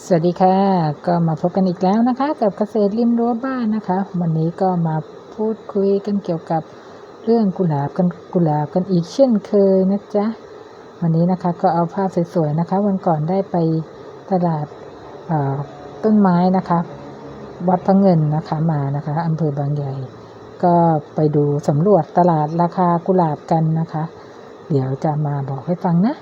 สวัสดีค่ะ ก็มาพบกันอีกแล้วนะคะ กับเกษตรริมรั้วบ้านนะคะ วันนี้ก็มาพูดคุยกันเกี่ยวกับเรื่องกุหลาบกันกุหลาบกันอีกเช่นเคยนะจ๊ะวันนี้นะคะก็เอาภาพสวยๆนะคะ วันก่อนได้ไปตลาดต้นไม้นะคะ วัดพระเงินนะคะมานะคะอำเภอบางใหญ่ ก็ไปดูสำรวจตลาดราคากุหลาบกันนะคะ เดี๋ยวจะมาบอกให้ฟังนะ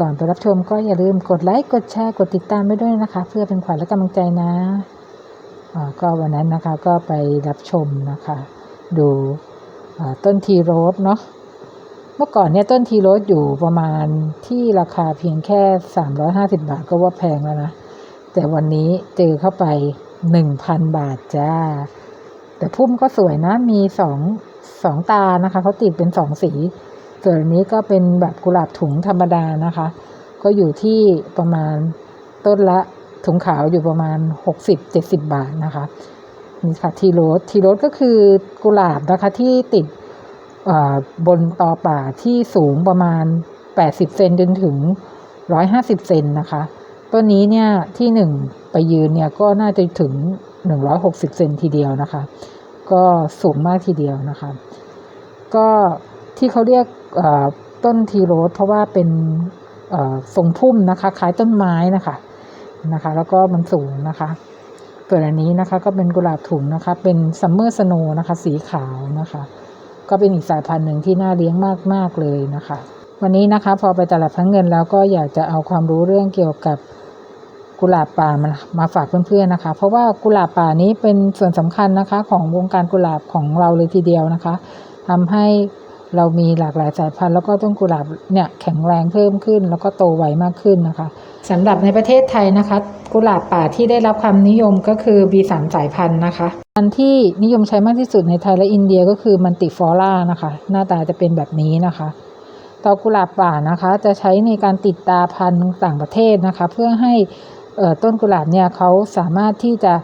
ก่อนไปรับชมก็อย่าลืมกดไลค์กดแชร์กดติดตามไว้ด้วยนะคะ เพื่อเป็นขวัญและกำลังใจนะก็วันนั้นนะคะก็ไปรับชมนะคะ ดูต้นทีโรสเนาะเมื่อก่อนเนี่ยต้นทีโรสอยู่ประมาณที่ราคาเพียงแค่ 350 บาทก็ว่าแพงแล้วนะ แต่วันนี้เจอเข้าไป 1,000 บาทจ้า แต่พุ่มก็สวยนะมีสองสองตานะคะเขาติดเป็นสองสี ส่วนอันนี้ก็เป็นแบบกุหลาบถุงธรรมดานะคะ ก็อยู่ที่ประมาณต้นละถุงขาวอยู่ประมาณ 60-70 บาทนะคะนี่ค่ะทีโรสทีโรสก็คือกุหลาบนะคะที่ติดบนตอป่าที่สูงประมาณ 80 เซนจนถึง 150 เซนนะคะต้นนี้เนี่ยที่หนึ่งไปยืนเนี่ยก็น่าจะถึง 160 เซนทีเดียวนะคะ ก็สูงมากทีเดียวนะคะ ก็ที่เขาเรียก ต้นทีโรสเพราะว่าเป็นทรงพุ่มนะคะคล้ายต้นไม้นะคะนะคะ แล้วก็มันสูงนะคะส่วนอันนี้นะคะก็เป็นกุหลาบถุงนะคะ เป็นซัมเมอร์สโนนะคะ สีขาวนะคะ ก็เป็นอีกสายพันธุ์หนึ่งที่น่าเลี้ยงมากๆเลยนะคะ วันนี้นะคะ พอไปตลาดพระเงินแล้วก็อยากจะเอาความรู้เรื่องเกี่ยวกับกุหลาบป่ามามาฝากเพื่อนๆนะคะ เพราะว่ากุหลาบป่านี้เป็นส่วนสำคัญนะคะ ของวงการกุหลาบของเราเลยทีเดียวนะคะทำให้ เรามีหลากหลายสายพันธุ์แล้วก็ต้นกุหลาบเนี่ยแข็งแรงเพิ่มขึ้น แล้วก็โตไวมากขึ้นนะคะสำหรับในประเทศไทยนะคะ กุหลาบป่าที่ได้รับความนิยมก็คือ B3 สายพันธุ์นะคะ อันที่นิยมใช้มากที่สุดในไทยและอินเดียก็คือมันติฟอร่านะคะ หน้าตาจะเป็นแบบนี้นะคะตอกุหลาบป่านะคะจะใช้ในการติดตาพันธุ์ต่างประเทศนะคะ เพื่อให้ต้นกุหลาบเนี่ยเขาสามารถที่จะ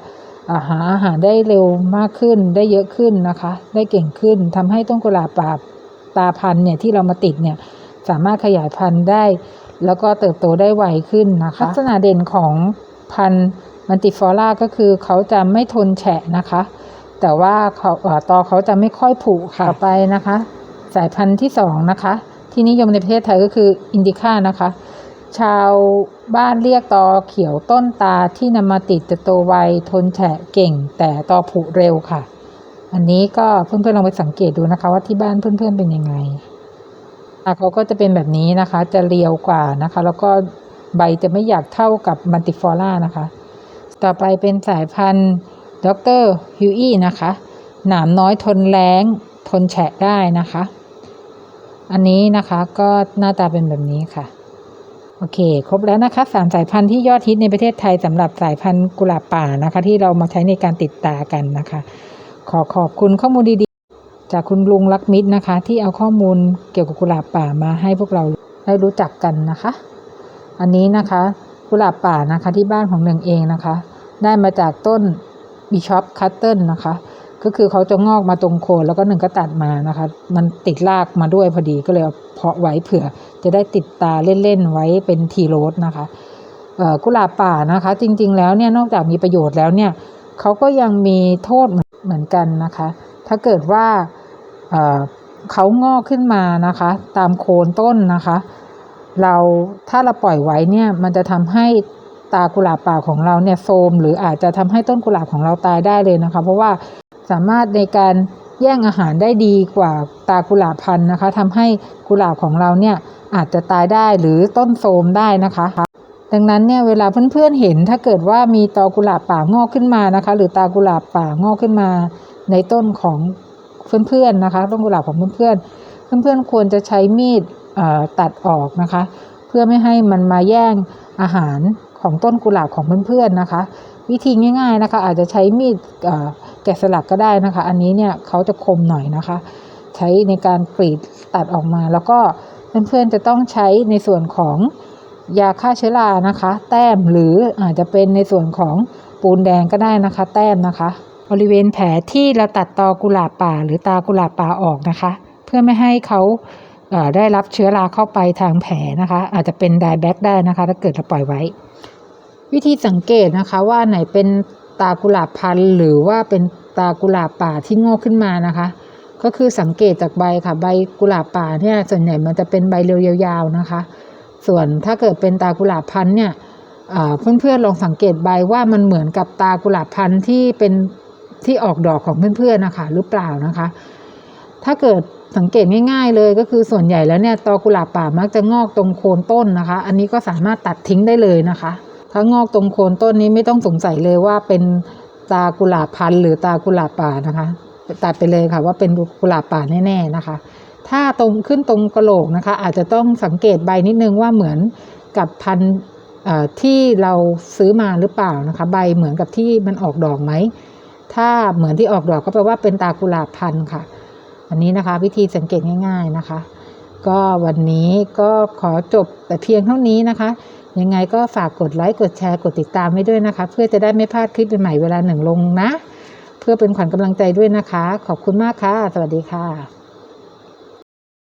าหาอาหารได้เร็วมากขึ้น ได้เยอะขึ้นนะคะ ได้เก่งขึ้นทำให้ต้นกุหลาบป่า ตาพันธุ์เนี่ยที่เรามาติดเนี่ยสามารถขยายพันธุ์ได้ แล้วก็เติบโตได้ไวขึ้นนะคะ ลักษณะเด่นของพันธุ์มันติฟอร่าก็คือเขาจะไม่ทนแฉะนะคะ แต่ว่าเขาเอ่อตอเขาจะไม่ค่อยผุค่ะต่อไปนะคะ สายพันธุ์ที่สองนะคะ ที่นิยมในประเทศไทยก็คืออินดิก้านะคะ ชาวบ้านเรียกตอเขียวต้นตาที่นำมาติดจะโตไวทนแฉะเก่ง แต่ตอผุเร็วค่ะ อันนี้ก็เพื่อนๆลองไปสังเกตดูนะคะ ว่าที่บ้านเพื่อนๆเป็นยังไงอะเขาก็จะเป็นแบบนี้นะคะ จะเรียวกว่านะคะ แล้วก็ใบจะไม่อยากเท่ากับมันติฟอร่านะคะ ต่อไปเป็นสายพันธุ์ด็อกเตอร์ฮิวอี้นะคะ หนามน้อยทนแรงทนแฉะได้นะคะ อันนี้นะคะก็หน้าตาเป็นแบบนี้ค่ะ โอเค ครบแล้วนะคะสามสายพันธุ์ที่ยอดฮิตในประเทศไทยสำหรับสายพันธุ์กุหลาบป่านะคะ ที่เรามาใช้ในการติดตากันนะคะ ขอขอบคุณข้อมูลดีๆ จากคุณลุงลักมิตรนะคะ ที่เอาข้อมูลเกี่ยวกับกุหลาบป่ามาให้พวกเราได้รู้จักกันนะคะ อันนี้นะคะกุหลาบป่านะคะที่บ้านของหนึ่งเองนะคะ ได้มาจากต้นบิชอปคัตเติลนะคะ ก็คือเขาจะงอกมาตรงโคนแล้วก็หนึ่งก็ตัดมานะคะ มันติดรากมาด้วยพอดีก็เลยเพาะไว้เผื่อ จะได้ติดตาเล่นๆไว้เป็นทีโรสนะคะกุหลาบป่านะคะ จริงๆแล้วเนี่ยนอกจากมีประโยชน์แล้วเนี่ยเขาก็ยังมีโทษ เหมือนกันนะคะ ถ้าเกิดว่าเขางอกขึ้นมานะคะ ตามโคนต้นนะคะ เราถ้าเราปล่อยไว้เนี่ยมันจะทำให้ตากุหลาบป่าของเราเนี่ยโทมหรืออาจจะทำให้ต้นกุหลาบของเราตายได้เลยนะคะ เพราะว่าสามารถในการแย่งอาหารได้ดีกว่าตากุหลาบพันธุ์นะคะทำให้กุหลาบของเราเนี่ยอาจจะตายได้หรือต้นโทมได้นะคะ ดังนั้นเนี่ยเวลาเพื่อนๆเห็นถ้าเกิดว่ามีตอกุหลาบป่างอกขึ้นมานะคะ หรือตากุหลาบป่างอกขึ้นมา ในต้นของเพื่อนๆนะคะ ต้นกุหลาบของเพื่อนๆเพื่อนๆควรจะใช้มีดตัดออกนะคะ เพื่อไม่ให้มันมาแย่งอาหารของต้นกุหลาบของเพื่อนๆนะคะ วิธีง่ายๆนะคะ อาจจะใช้มีดแกะสลักก็ได้นะคะ อันนี้เนี่ยเขาจะคมหน่อยนะคะ ใช้ในการกรีดตัดออกมา แล้วก็เพื่อนๆจะต้องใช้ในส่วนของ ยาฆ่าเชื้อรานะคะ แต้มหรืออาจจะเป็นในส่วนของปูนแดงก็ได้นะคะ แต้มนะคะ บริเวณแผลที่เราตัดตอกุหลาบป่าหรือตากุหลาบป่าออกนะคะ เพื่อไม่ให้เขาเอ่อได้รับเชื้อราเข้าไปทางแผลนะคะ อาจจะเป็นไดแบ็กได้นะคะ ถ้าเกิดเราปล่อยไว้ วิธีสังเกตนะคะว่าไหนเป็นตากุหลาบพันธุ์หรือว่าเป็นตากุหลาบป่าที่งอกขึ้นมานะคะ ก็คือสังเกตจากใบค่ะใบกุหลาบป่าเนี่ยส่วนใหญ่มันจะเป็นใบเรียวยาวๆนะคะ ส่วนถ้าเกิดเป็นตากุหลาบพันธุ์เนี่ยเพื่อนๆลองสังเกตใบว่ามันเหมือนกับตากุหลาบพันธุ์ที่เป็นที่ออกดอกของเพื่อนๆนะคะหรือเปล่านะคะ ถ้าเกิดสังเกตง่ายๆเลยก็คือส่วนใหญ่แล้วเนี่ยตอกุหลาบป่ามักจะงอกตรงโคนต้นนะคะ อันนี้ก็สามารถตัดทิ้งได้เลยนะคะ ถ้างอกตรงโคนต้นนี้ไม่ต้องสงสัยเลยว่าเป็นตากุหลาบพันธุ์หรือตากุหลาบป่านะคะ ตัดไปเลยค่ะว่าเป็นกุหลาบป่าแน่ๆนะคะ ถ้าตรงขึ้นตรงกระโหลกนะคะ อาจจะต้องสังเกตใบนิดนึงว่าเหมือนกับพันธุ์ที่เราซื้อมาหรือเปล่านะคะ ใบเหมือนกับที่มันออกดอกไหม ถ้าเหมือนที่ออกดอกก็แปลว่าเป็นตากุหลาบพันธุ์ค่ะ อันนี้นะคะ วิธีสังเกตง่าย ๆนะคะ ก็วันนี้ก็ขอจบแต่เพียงเท่านี้นะคะ ยังไงก็ฝากกดไลค์กดแชร์กดติดตามไว้ด้วยนะคะ เพื่อจะได้ไม่พลาดคลิปใหม่ๆเวลาหนึ่งลงนะ เพื่อเป็นขวัญกำลังใจด้วยนะคะ ขอบคุณมากค่ะ สวัสดีค่ะ